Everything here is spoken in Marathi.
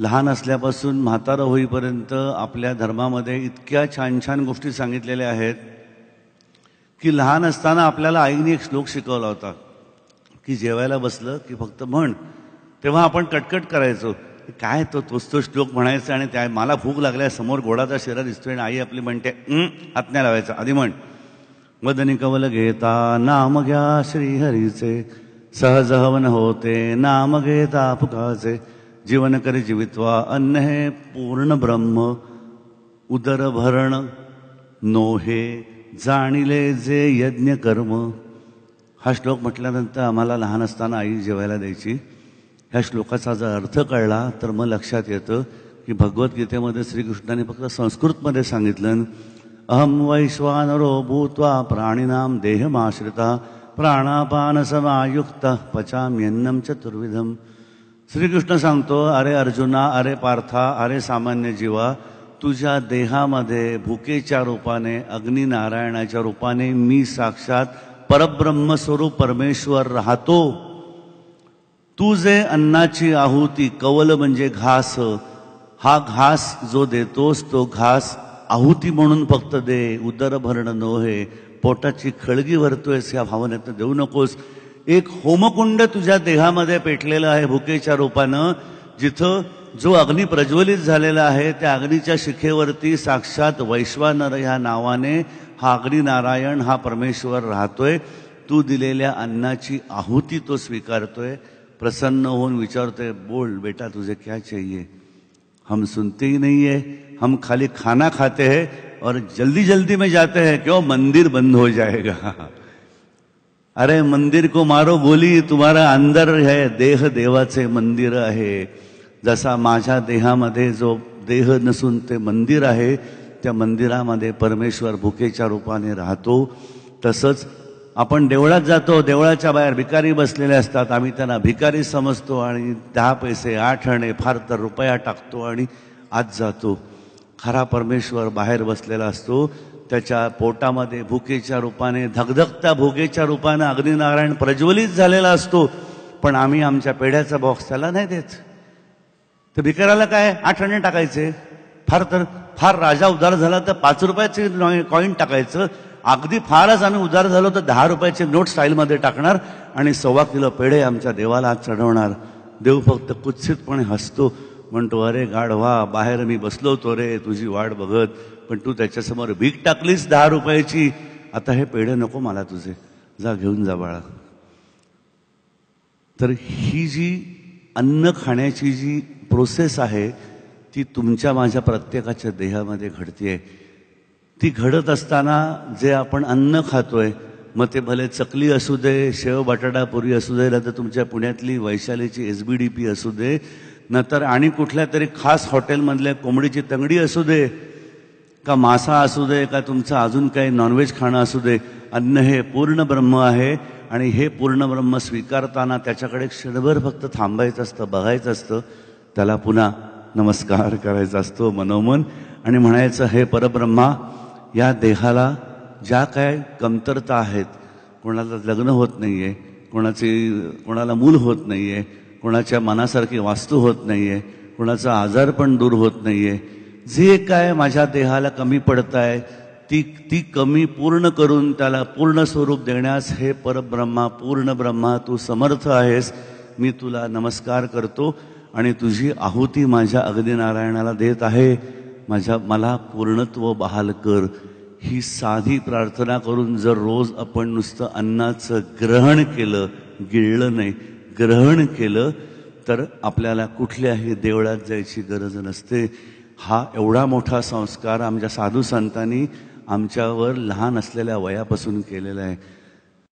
लहान असल्यापासून म्हातारं होईपर्यंत आपल्या धर्मामध्ये इतक्या छान छान गोष्टी सांगितलेल्या आहेत की लहान असताना आपल्याला आईने एक श्लोक शिकवला होता की जेवायला बसलं की फक्त म्हण. तेव्हा आपण कटकट करायचो. काय तो तोच तो श्लोक म्हणायचा आणि त्या मला भूक लागल्या समोर गोडाचा शिरा दिसतोय आणि आई आपली म्हणते आत्म्या लावायचा. आधी म्हण. वदनी कवल घेता नाम घ्या श्रीहरीचे. सहज हवन होते नाम घेता फुकाचे. जीवन करी जीवित्वा अन्न हे पूर्ण ब्रह्म उदरभरण नोहे जाणिले जे यज्ञ कर्म. हा श्लोक म्हटल्यानंतर आम्हाला लहान असताना आई जेवायला द्यायची. ह्या श्लोकाचा जर अर्थ कळला तर मग लक्षात येतं की भगवद्गीतेमध्ये श्रीकृष्णाने फक्त संस्कृतमध्ये सांगितलं अहम वैश्वानरो भूत्वा प्राणिनाम देहमाश्रिता प्राणापान समायुक्त पचाम्यन्नम चतुर्विधम. श्रीकृष्ण सांगतो अरे अर्जुना अरे पार्था अरे सामान्य जीवा तुझ्या देहामध्ये भुकेच्या रूपाने अग्निनारायणाच्या रूपाने मी साक्षात परब्रह्मस्वरूप परमेश्वर राहतो. तू जे अन्नाची आहुती कवल म्हणजे घास हा घास जो देतोस तो घास आहुती म्हणून फक्त दे उदर भरणं नोहे पोटाची खळगी भरतोयस या भावनेत देऊ नकोस. एक होमकुंड तुझ्या देहामध्ये पेटलेलं आहे भुकेच्या रूपानं जिथं जो अग्नी प्रज्वलित झालेला आहे त्या अग्नीच्या शिखेवरती साक्षात वैश्वानर ह्या नावाने हा अग्निनारायण हा परमेश्वर राहतोय. तू दिलेल्या अन्नाची आहुती तो स्वीकारतोय. प्रसन्न होऊन विचारतोय बोल बेटा तुझे क्या चाहिए? हम सुनते ही नहीं है हम खाली खाना खाते हैं और जल्दी जल्दी में जाते हैं क्यों? मंदिर बंद हो जाएगा. अरे मंदिर को मारो गोली तुम्हारा अंदर है देह देवाचे मंदिर आहे. जसा माझ्या देहामध्ये जो देह नसून ते मंदिर आहे त्या मंदिरामध्ये परमेश्वर भुकेच्या रूपाने राहतो. तसंच आपण देवळात जातो देवळाच्या बाहेर भिकारी बसलेले असतात आम्ही त्यांना भिकारी समजतो आणि दहा पैसे आठ आणे फार तर रुपया टाकतो आणि आत जातो. खरा परमेश्वर बाहेर बसलेला असतो. त्याच्या पोटामध्ये भुकेच्या रूपाने धगधगत्या भुकेच्या रूपाने अग्निनारायण प्रज्वलित झालेला असतो. पण आम्ही आमच्या पेढ्याचा बॉक्स त्याला नाही देत. तर भिकाराला काय आठवणे टाकायचे? फार तर फार राजा उदार झाला तर पाच रुपयाचे कॉईन टाकायचं. अगदी फारच आम्ही उदार झालो तर दहा रुपयाचे नोट स्टाईलमध्ये टाकणार आणि सव्वा किलो पेढे आमच्या देवाला चढवणार. देव फक्त कुत्सितपणे हसतो. म्हणतो अरे गाढवा बाहेर मी बसलो होतो रे तुझी वाट बघत. पण तू त्याच्यासमोर भीक टाकलीस दहा रुपयाची. आता हे पेढे नको मला तुझे. जा घेऊन जा बाळा. तर ही जी अन्न खाण्याची जी प्रोसेस आहे ती तुमच्या माझ्या प्रत्येकाच्या देहामध्ये घडते ती घडत असताना जे आपण अन्न खातोय मग ते भले चकली असू दे शेव बटाटा पुरी असू दे तर तुमच्या पुण्यातली वैशालीची एस बी डी पी असू दे नंतर आणि कुठल्या तरी खास हॉटेलमधल्या कोंबडीची तंगडी असू दे का मासा असू दे का तुमचं अजून काही नॉनव्हेज खाणं असू दे अन्न हे पूर्ण ब्रह्म आहे आणि हे पूर्ण ब्रह्म स्वीकारताना त्याच्याकडे क्षणभर फक्त थांबायचं असतं बघायचं असतं. त्याला पुन्हा नमस्कार करायचा असतो मनोमन आणि म्हणायचं हे परब्रह्मा या देहाला ज्या काय कमतरता आहेत कोणाला लग्न होत नाही आहे कोणाची कोणाला मूल होत नाही आहे कोणाच्या मनासारखी वास्तू होत नाही आहे कुणाचा आजार पण दूर होत नाही आहे जे काय माझ्या देहाला कमी पडत आहे ती ती कमी पूर्ण करून त्याला पूर्ण स्वरूप देण्यास हे परब्रह्मा पूर्ण ब्रह्मा तू समर्थ आहेस. मी तुला नमस्कार करतो आणि तुझी आहुती माझ्या अग्निनारायणाला देत आहे. माझ्या मला पूर्णत्व बहाल कर. ही साधी प्रार्थना करून जर रोज आपण नुसतं अन्नाचं ग्रहण केलं गिळलं नाही ग्रहण केलं तर आपल्याला कुठल्याही देवळात जायची गरज नसते. हा एवढा मोठा संस्कार आमच्या साधू संतांनी आमच्यावर लहान असलेल्या वयापासून केलेला आहे.